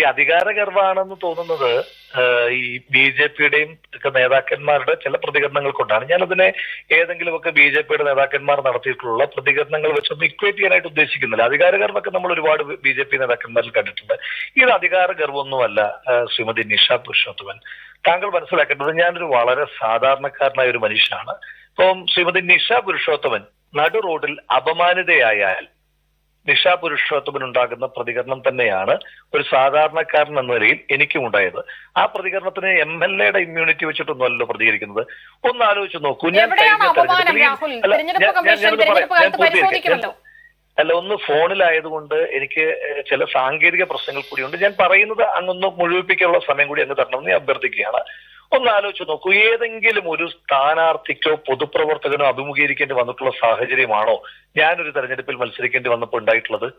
ഈ അധികാരഗർവാണെന്ന് തോന്നുന്നത് ഈ ബി ജെ പിയുടെയും ഒക്കെ നേതാക്കന്മാരുടെ ചില പ്രതികരണങ്ങൾ കൊണ്ടാണ് ഞാൻ അതിനെ ഏതെങ്കിലുമൊക്കെ ബി ജെ പിയുടെ നേതാക്കന്മാർ നടത്തിയിട്ടുള്ള പ്രതികരണങ്ങൾ വെച്ചൊന്നും ഇക്വേറ്റ് ചെയ്യാനായിട്ട് ഉദ്ദേശിക്കുന്നില്ല. അധികാരഗർവൊക്കെ നമ്മൾ ഒരുപാട് ബി ജെ പി നേതാക്കന്മാരിൽ കണ്ടിട്ടുണ്ട്. ഇത് അധികാരഗർവൊന്നുമല്ല ഗർവൊന്നുമല്ല ശ്രീമതി നിഷ പുരുഷോത്തമൻ. താങ്കൾ മനസ്സിലാക്കേണ്ടത് ഞാനൊരു വളരെ സാധാരണക്കാരനായ ഒരു മനുഷ്യനാണ്. ഇപ്പം ശ്രീമതി നിഷ പുരുഷോത്തമൻ നടു റോഡിൽ അപമാനിതയായാൽ ഉണ്ടാകുന്ന പ്രതികരണം തന്നെയാണ് ഒരു സാധാരണക്കാരൻ എന്ന നിലയിൽ എനിക്കും ഉണ്ടായത്. ആ പ്രതികരണത്തിന് എം എൽ എയുടെ ഇമ്മ്യൂണിറ്റി വെച്ചിട്ടൊന്നുമല്ലോ പ്രതികരിക്കുന്നത്. ഒന്ന് ആലോചിച്ച് നോക്കൂ. ഞാൻ അല്ല, ഒന്ന് ഫോണിലായതുകൊണ്ട് എനിക്ക് ചില സാങ്കേതിക പ്രശ്നങ്ങൾ കൂടിയുണ്ട്. ഞാൻ പറയുന്നത് അങ്ങൊന്ന് മുഴുവിപ്പിക്കാനുള്ള സമയം കൂടി അങ്ങ് തരണമെന്ന് ഞാൻ അഭ്യർത്ഥിക്കുകയാണ്. ഒന്ന് ആലോചിച്ച് നോക്കൂ. ഏതെങ്കിലും ഒരു സ്ഥാനാർത്ഥിക്കോ പൊതുപ്രവർത്തകനോ അഭിമുഖീകരിക്കേണ്ടി വന്നിട്ടുള്ള സാഹചര്യമാണോ ഞാനൊരു തെരഞ്ഞെടുപ്പിൽ മത്സരിക്കേണ്ടി വന്നപ്പോൾ ഉണ്ടായിട്ടുള്ളത്?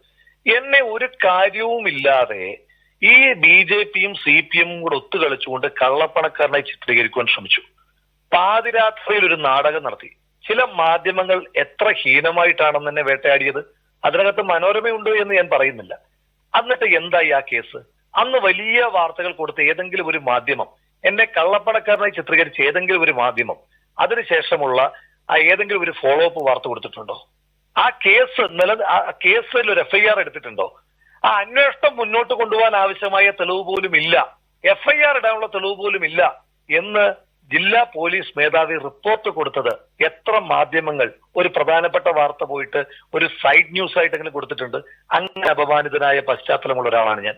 എന്നെ ഒരു കാര്യവുമില്ലാതെ ഈ ബി ജെ പിയും സി പി എമ്മും കൂടെ ഒത്തുകളിച്ചുകൊണ്ട് കള്ളപ്പണക്കാരനായി ചിത്രീകരിക്കുവാൻ ശ്രമിച്ചു. പാതിരാത്രിയിൽ ഒരു നാടകം നടത്തി. ചില മാധ്യമങ്ങൾ എത്ര ഹീനമായിട്ടാണെന്ന് എന്നെ വേട്ടയാടിയത് അതിനകത്ത് മനോരമയുണ്ടോ എന്ന് ഞാൻ പറയുന്നില്ല. എന്നിട്ട് എന്തായി ആ കേസ്? അന്ന് വലിയ വാർത്തകൾ കൊടുത്ത ഏതെങ്കിലും ഒരു മാധ്യമം എന്നെ കള്ളപ്പണക്കാരനായി ചിത്രീകരിച്ച ഏതെങ്കിലും ഒരു മാധ്യമം അതിനുശേഷമുള്ള ആ ഏതെങ്കിലും ഒരു ഫോളോ അപ്പ് വാർത്ത കൊടുത്തിട്ടുണ്ടോ? ആ കേസ് നില ആ കേസിൽ ഒരു എഫ്ഐആർ എടുത്തിട്ടുണ്ടോ? ആ അന്വേഷണം മുന്നോട്ട് കൊണ്ടുപോകാൻ ആവശ്യമായ തെളിവ് പോലും ഇല്ല. എഫ്ഐആർ ഇടാനുള്ള തെളിവ് പോലും ഇല്ല എന്ന് ജില്ലാ പോലീസ് മേധാവി റിപ്പോർട്ട് കൊടുത്തത് എത്ര മാധ്യമങ്ങൾ. ഒരു പ്രധാനപ്പെട്ട വാർത്ത പോയിട്ട് ഒരു സൈഡ് ന്യൂസ് ആയിട്ടെങ്കിലും കൊടുത്തിട്ടുണ്ട്. അങ്ങനെ അപമാനിതനായ പശ്ചാത്തലമുള്ള ഒരാളാണ് ഞാൻ.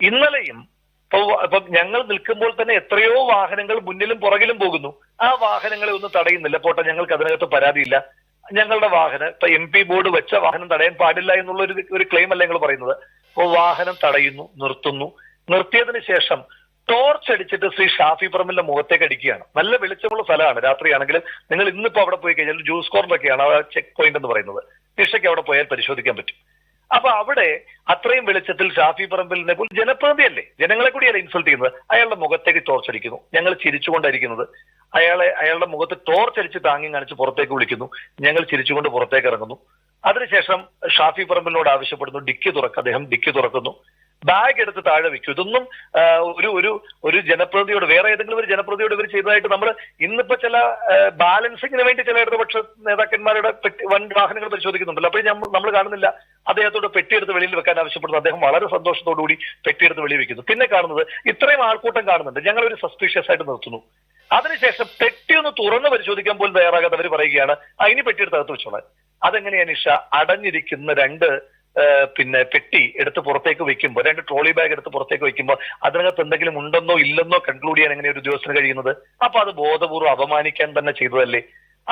ഇന്നലെയും അപ്പൊ ഞങ്ങൾ നിൽക്കുമ്പോൾ തന്നെ എത്രയോ വാഹനങ്ങൾ മുന്നിലും പുറകിലും പോകുന്നു. ആ വാഹനങ്ങളെ ഒന്നും തടയുന്നില്ല. പോട്ടെ ഞങ്ങൾക്ക് അതിനകത്ത് പരാതിയില്ല. ഞങ്ങളുടെ വാഹനം ഇപ്പൊ എം പി ബോർഡ് വെച്ച വാഹനം തടയാൻ പാടില്ല എന്നുള്ള ഒരു ക്ലെയിം അല്ല ഞങ്ങൾ പറയുന്നത്. അപ്പോൾ വാഹനം തടയുന്നു നിർത്തുന്നു. നിർത്തിയതിനു ശേഷം ടോർച്ച് അടിച്ചിട്ട് ശ്രീ ഷാഫി പറമ്പിന്റെ മുഖത്തേക്ക് അടിക്കുകയാണ്. നല്ല വെളിച്ചമുള്ള സ്ഥലമാണ് രാത്രിയാണെങ്കിലും. നിങ്ങൾ ഇന്നിപ്പോ അവിടെ പോയി കഴിഞ്ഞാൽ ജ്യൂസ് കോർണറൊക്കെയാണ് ചെക്ക് പോയിന്റ് എന്ന് പറയുന്നത്. നിഷയ്ക്ക് അവിടെ പോയാൽ പരിശോധിക്കാൻ പറ്റും. അപ്പൊ അവിടെ അത്രയും വെളിച്ചത്തിൽ ഷാഫി പറമ്പിലിനെ പോലും ജനപ്രതിനിധിയല്ലേ? ജനങ്ങളെ കൂടിയല്ലേ ഇൻസൾട്ട് ചെയ്യുന്നത്? അയാളുടെ മുഖത്തേക്ക് ടോർച്ചടിക്കുന്നു ഞങ്ങൾ ചിരിച്ചുകൊണ്ടായിരിക്കുന്നത്. അയാളെ അയാളുടെ മുഖത്ത് ടോർച്ചടിച്ച് താങ്ങി കാണിച്ച് പുറത്തേക്ക് വിളിക്കുന്നു. ഞങ്ങൾ ചിരിച്ചുകൊണ്ട് പുറത്തേക്ക് ഇറങ്ങുന്നു. അതിനുശേഷം ഷാഫി പറമ്പിലിനോട് ആവശ്യപ്പെടുന്നു ഡിക്കി തുറക്ക്. അദ്ദേഹം ഡിക്കി തുറക്കുന്നു. ബാഗ് എടുത്ത് താഴെ വെച്ചു. ഇതൊന്നും ഒരു ഒരു ഒരു ജനപ്രതിയോട് വേറെ ഏതെങ്കിലും ഒരു ജനപ്രതിയോട് ഇവർ ചെയ്തതായിട്ട് നമ്മൾ ഇന്നിപ്പോ ചില ബാലൻസിങ്ങിന് വേണ്ടി ചില ഇടതുപക്ഷ നേതാക്കന്മാരുടെ വൻ വാഹനങ്ങൾ പരിശോധിക്കുന്നുണ്ടല്ലോ. അപ്പോൾ നമ്മൾ കാണുന്നില്ല. അദ്ദേഹത്തോട് പെട്ടിയെടുത്ത് വെളിയിൽ വെക്കാൻ ആവശ്യപ്പെടുന്നു. അദ്ദേഹം വളരെ സന്തോഷത്തോടുകൂടി പെട്ടിയെടുത്ത് വെളിയിൽ വെക്കുന്നു. പിന്നെ കാണുന്നത് ഇത്രയും ആൾക്കൂട്ടം കാണുന്നുണ്ട്. ഞങ്ങൾ ഒരു സസ്പീഷ്യസ് ആയിട്ട് നിർത്തുന്നു. അതിനുശേഷം പെട്ടി ഒന്ന് തുറന്ന് പരിശോധിക്കാൻ പോലും തയ്യാറാകാതെ അവർ പറയുകയാണ് അതിന് പെട്ടിയെടുത്ത് അകത്ത് വെച്ചോളാൻ. അതെങ്ങനെയാണ് നിഷ അടഞ്ഞിരിക്കുന്ന രണ്ട് പിന്നെ പെട്ടി എടുത്ത് പുറത്തേക്ക് വെക്കുമ്പോൾ രണ്ട് ട്രോളി ബാഗ് എടുത്ത് പുറത്തേക്ക് വെക്കുമ്പോൾ അതിനകത്ത് എന്തെങ്കിലും ഉണ്ടെന്നോ ഇല്ലെന്നോ കൺക്ലൂഡ് ചെയ്യാൻ എങ്ങനെ ഒരു ഉദ്യോഗസ്ഥന് കഴിയുന്നത്? അപ്പൊ അത് ബോധപൂർവം അപമാനിക്കാൻ തന്നെ ചെയ്തതല്ലേ?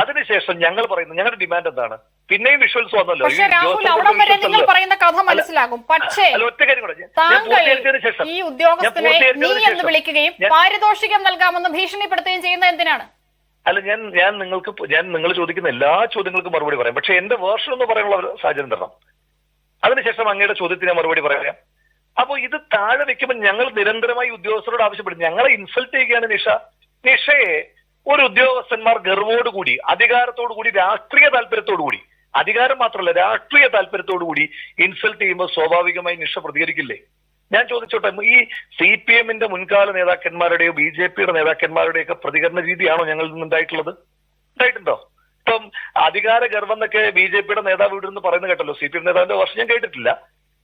അതിനുശേഷം ഞങ്ങൾ പറയുന്നത് ഞങ്ങളുടെ ഡിമാൻഡ് എന്താണ്? പിന്നെയും വിഷ്വൽസ് വന്നല്ലോ. പക്ഷേ രാഹുൽ വരെ നിങ്ങൾ അല്ല. പറയുന്ന കഥ മനസ്സിലാകും. പക്ഷേ താങ്കൾ ഈ ഉദ്യോഗസ്ഥനെ നീ എന്ന് വിളിക്കുകയും പാരിതോഷികം നൽകാമെന്ന് ഭീഷണിപ്പെടുത്തുകയും ചെയ്യുന്നത് എന്തിനാണ്? അല്ല ഞാൻ ഞാൻ നിങ്ങൾക്ക് ഞാൻ നിങ്ങൾ ചോദിക്കുന്ന എല്ലാ ചോദ്യങ്ങൾക്കും മറുപടി പറയാം. പക്ഷെ എന്റെ വേർഷൻ എന്ന് പറയാനുള്ള സാഹചര്യം തരണം. അതിനുശേഷം അങ്ങയുടെ ചോദ്യത്തിന് മറുപടി പറയാം. അപ്പോൾ ഇത് താഴെ വെക്കുമ്പോൾ ഞങ്ങൾ നിരന്തരമായി ഉദ്യോഗസ്ഥരോട് ആവശ്യപ്പെടും. ഞങ്ങളെ ഇൻസൾട്ട് ചെയ്യുകയാണ് നിഷ. നിഷയെ ഒരു ഉദ്യോഗസ്ഥന്മാർ ഗർവോടുകൂടി അധികാരത്തോടുകൂടി രാഷ്ട്രീയ താല്പര്യത്തോടുകൂടി അധികാരം മാത്രമല്ല രാഷ്ട്രീയ താല്പര്യത്തോടുകൂടി ഇൻസൾട്ട് ചെയ്യുമ്പോൾ സ്വാഭാവികമായി നിഷ പ്രതികരിക്കില്ലേ? ഞാൻ ചോദിച്ചോട്ടെ ഈ സി പി എമ്മിന്റെ മുൻകാല നേതാക്കന്മാരുടെയോ ബി ജെ പിയുടെ നേതാക്കന്മാരുടെയോ ഒക്കെ പ്രതികരണ രീതിയാണോ ഞങ്ങളിൽ നിന്ന് ഉണ്ടായിട്ടുള്ളത് ഉണ്ടായിട്ടുണ്ടോ? ഇപ്പം അധികാര ഗർവം എന്നൊക്കെ ബി ജെ പിയുടെ നേതാവ് ഇവിടെ നിന്ന് പറയുന്നത് കേട്ടല്ലോ. സി പി എം നേതാവിന്റെ വർഷം ഞാൻ കേട്ടിട്ടില്ല.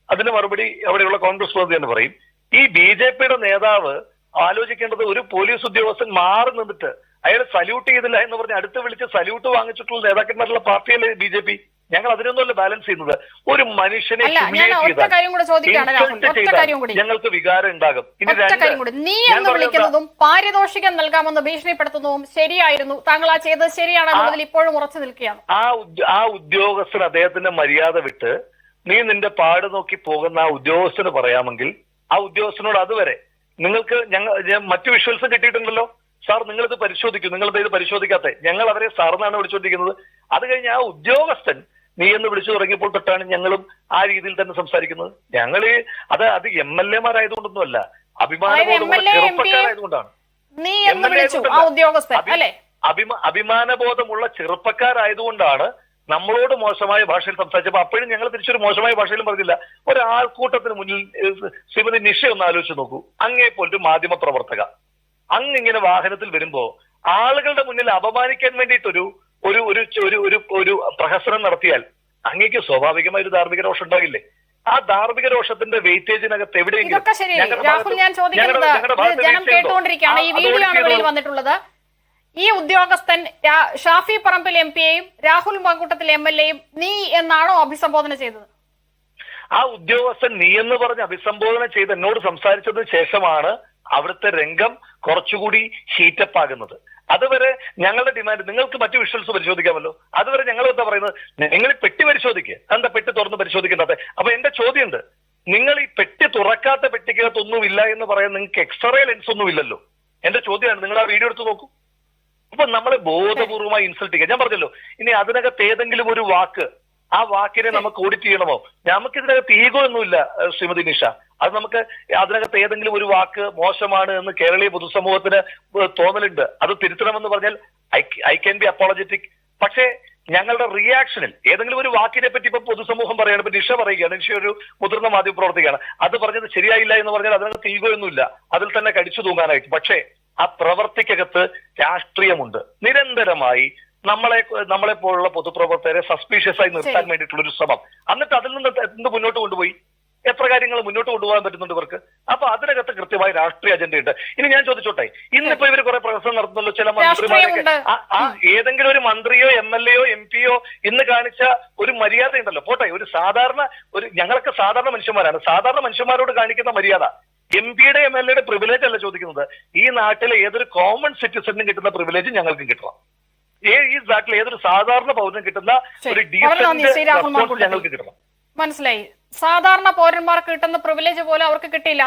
അതിന് മറുപടി അവിടെയുള്ള കോൺഗ്രസ് പ്രതിനിധി എന്ന് പറയും. ഈ ബി ജെ പിയുടെ നേതാവ് ആലോചിക്കേണ്ടത് ഒരു പോലീസ് ഉദ്യോഗസ്ഥൻ മാറി നിന്നിട്ട് അയാൾ സല്യൂട്ട് ചെയ്തില്ല എന്ന് പറഞ്ഞ് അടുത്ത് വിളിച്ച് സല്യൂട്ട് വാങ്ങിച്ചിട്ടുള്ള നേതാക്കന്മാരുള്ള പാർട്ടിയല്ലേ ബി ജെ പി? ഞങ്ങൾ അതിനൊന്നുമല്ല ബാലൻസ് ചെയ്യുന്നത്. ഒരു മനുഷ്യനെ. ഞങ്ങൾക്ക് വികാരം ഉണ്ടാകും. നീ എന്ന് വിളിക്കുന്നതും പാരിതോഷികം നൽകാമെന്ന് ഭീഷണിപ്പെടുത്തുന്നതും ശരിയായിരുന്നു. താങ്കൾ ആ ചെയ്തത് ശരിയാണെന്നുള്ളതിൽ ഇപ്പോഴും ഉറച്ചു നിൽക്കുകയാണ്. ആ ആ ഉദ്യോഗസ്ഥൻ അദ്ദേഹത്തിന്റെ മര്യാദ വിട്ട് നീ നിന്റെ പാട് നോക്കി പോകുന്ന ആ ഉദ്യോഗസ്ഥന് പറയാമെങ്കിൽ ആ ഉദ്യോഗസ്ഥനോട് അതുവരെ നിങ്ങൾക്ക് ഞങ്ങൾ മറ്റു വിഷ്വൽസും കിട്ടിയിട്ടുണ്ടല്ലോ. സാർ നിങ്ങളിത് പരിശോധിക്കും. നിങ്ങളിത് ഇത് പരിശോധിക്കാത്തെ. ഞങ്ങൾ അവരെ സാറിനാണ് വിളിച്ചോണ്ടിരിക്കുന്നത്. അത് കഴിഞ്ഞ് ആ ഉദ്യോഗസ്ഥൻ നീ എന്ന് വിളിച്ചു തുടങ്ങിയപ്പോൾ തൊട്ടാണ് ഞങ്ങളും ആ രീതിയിൽ തന്നെ സംസാരിക്കുന്നത്. ഞങ്ങൾ അത് അത് എം എൽ എമാരായതുകൊണ്ടൊന്നുമല്ല. അഭിമാനബോധമുള്ള? ചെറുപ്പക്കാരായതുകൊണ്ടാണ്. നീ എന്ന് വിളിച്ചു ആ. ഉദ്യോഗസ്ഥൻ അല്ലെ? അഭിമ അഭിമാനബോധമുള്ള ചെറുപ്പക്കാരായതുകൊണ്ടാണ് നമ്മളോട് മോശമായ ഭാഷയിൽ സംസാരിച്ചപ്പോൾ അപ്പോഴും ഞങ്ങൾ തിരിച്ചൊരു മോശമായ ഭാഷയിലും പറഞ്ഞില്ല. ഒരാൾക്കൂട്ടത്തിന് മുന്നിൽ ശ്രീമതി നിഷ ഒന്ന് ആലോചിച്ച് നോക്കൂ. അങ്ങേ പോലൊരു മാധ്യമ പ്രവർത്തക അങ്ങിങ്ങനെ വാഹനത്തിൽ വരുമ്പോ ആളുകളുടെ മുന്നിൽ അപമാനിക്കാൻ വേണ്ടിയിട്ടൊരു ഒരു ഒരു ഒരു ഒരു ഒരു പ്രഹസനം നടത്തിയാൽ അങ്ങേക്ക് സ്വാഭാവികമായ ഒരു ധാർമ്മിക രോഷം ഉണ്ടാകില്ലേ? ആ ധാർമ്മിക രോഷത്തിന്റെ വെയിറ്റേജിനകത്ത് എവിടെയെങ്കിലും ഇതൊക്കെ ശരി. രാഹുൽ ഞാൻ ചോദിക്കുന്നത് ജനം കേട്ടുകൊണ്ടിരിക്കുകയാണ്. ഈ വീഡിയോ ആണ് വെളിയിൽ വന്നിട്ടുള്ളത്. ഈ ഉദ്യോഗസ്ഥൻ ഷാഫി പറമ്പിൽ എം പിയെയും രാഹുൽ മങ്കൂട്ടത്തിൽ എം എൽ എയും നീ എന്നാണോ അഭിസംബോധന ചെയ്തത്? ആ ഉദ്യോഗസ്ഥൻ നീ എന്ന് പറഞ്ഞ് അഭിസംബോധന ചെയ്ത് എന്നോട് സംസാരിച്ചതിന് ശേഷമാണ് അവിടുത്തെ രംഗം കുറച്ചുകൂടി ഹീറ്റപ്പ് ആകുന്നത്. അതുവരെ ഞങ്ങളുടെ ഡിമാൻഡ് നിങ്ങൾക്ക് മറ്റു വിഷ്വൽസ് പരിശോധിക്കാമല്ലോ. അതുവരെ ഞങ്ങൾ എന്താ പറയുന്നത്? നിങ്ങൾ ഈ പെട്ടി പരിശോധിക്കുക എന്താ പെട്ടി തുറന്ന് പരിശോധിക്കുന്നത്? അപ്പൊ എന്റെ ചോദ്യമുണ്ട്. നിങ്ങൾ ഈ പെട്ടി തുറക്കാത്ത പെട്ടിക്കകത്തൊന്നും ഇല്ല എന്ന് പറയാൻ നിങ്ങൾക്ക് എക്സ്റേ ലെൻസ് ഒന്നും ഇല്ലല്ലോ. എന്റെ ചോദ്യമാണ്. നിങ്ങൾ ആ വീഡിയോ എടുത്ത് നോക്കൂ. അപ്പൊ നമ്മളെ ബോധപൂർവമായി ഇൻസൾട്ട് ചെയ്യുക. ഞാൻ പറഞ്ഞല്ലോ ഇനി അതിനകത്ത് ഏതെങ്കിലും ഒരു വാക്ക് ആ വാക്കിനെ നമുക്ക് ഓഡിറ്റ് ചെയ്യണമോ? നമുക്കിതിനകത്ത് ഈഗോ ഒന്നുമില്ല ശ്രീമതി നിഷ. അത് നമുക്ക് അതിനകത്ത് ഏതെങ്കിലും ഒരു വാക്ക് മോശമാണ് എന്ന് കേരളീയ പൊതുസമൂഹത്തിന് തോന്നലുണ്ട്. അത് തിരുത്തണമെന്ന് പറഞ്ഞാൽ ഐ ക്യാൻ ബി അപ്പോളജറ്റിക്. പക്ഷേ ഞങ്ങളുടെ റിയാക്ഷനിൽ ഏതെങ്കിലും ഒരു വാക്കിനെ പറ്റി ഇപ്പൊ പൊതുസമൂഹം പറയുകയാണ് ഇപ്പൊ നിഷ പറയുകയാണ്. നിഷ ഒരു മുതിർന്ന മാധ്യമ പ്രവർത്തകയാണ് അത് പറഞ്ഞത് ശരിയായില്ല എന്ന് പറഞ്ഞാൽ അതിനകത്ത് ഈഗോയൊന്നുമില്ല അതിൽ തന്നെ കടിച്ചു തൂങ്ങാനായിട്ട്. പക്ഷേ ആ പ്രവർത്തിക്കകത്ത് രാഷ്ട്രീയമുണ്ട്. നിരന്തരമായി നമ്മളെ നമ്മളെ പോലുള്ള പൊതുപ്രവർത്തകരെ സസ്പീഷ്യസ് ആയി നിർത്താൻ. വേണ്ടിയിട്ടുള്ള ഒരു ശ്രമം. എന്നിട്ട് അതിൽ നിന്ന് എന്ത് മുന്നോട്ട് കൊണ്ടുപോയി. എത്ര കാര്യങ്ങൾ മുന്നോട്ട് കൊണ്ടുപോകാൻ പറ്റുന്നുണ്ട് ഇവർക്ക്? അപ്പൊ അതിനകത്ത് കൃത്യമായ രാഷ്ട്രീയ അജണ്ടയുണ്ട്. ഇനി ഞാൻ ചോദിച്ചോട്ടെ ഇന്നിപ്പോ ഇവർ കുറെ പ്രസംഗം നടത്തുന്നല്ലോ ചില മന്ത്രിമാരൊക്കെ. ആ- ഏതെങ്കിലും ഒരു മന്ത്രിയോ എം എൽ എയോ എം പിയോ ഇന്ന് കാണിച്ച ഒരു മര്യാദ ഉണ്ടല്ലോ. പോട്ടെ ഒരു സാധാരണ ഒരു ഞങ്ങളൊക്കെ സാധാരണ മനുഷ്യന്മാരാണ്. സാധാരണ മനുഷ്യന്മാരോട് കാണിക്കുന്ന മര്യാദ. എം പിയുടെ എം എൽ എയുടെ പ്രിവിലേജ് അല്ല ചോദിക്കുന്നത്. ഈ നാട്ടിലെ ഏതൊരു കോമൺ സിറ്റിസണിനും കിട്ടുന്ന പ്രിവിലേജ് ഞങ്ങൾക്കും കിട്ടണം. ഏ ഈ നാട്ടിലെ ഏതൊരു സാധാരണ പൗരനും കിട്ടുന്ന ഒരു ഡീസന്റ് ഞങ്ങൾക്ക് കിട്ടണം. മനസ്സിലായി. സാധാരണ പൗരന്മാർക്ക് കിട്ടുന്ന പ്രിവിലേജ് പോലെ അവർക്ക് കിട്ടിയില്ല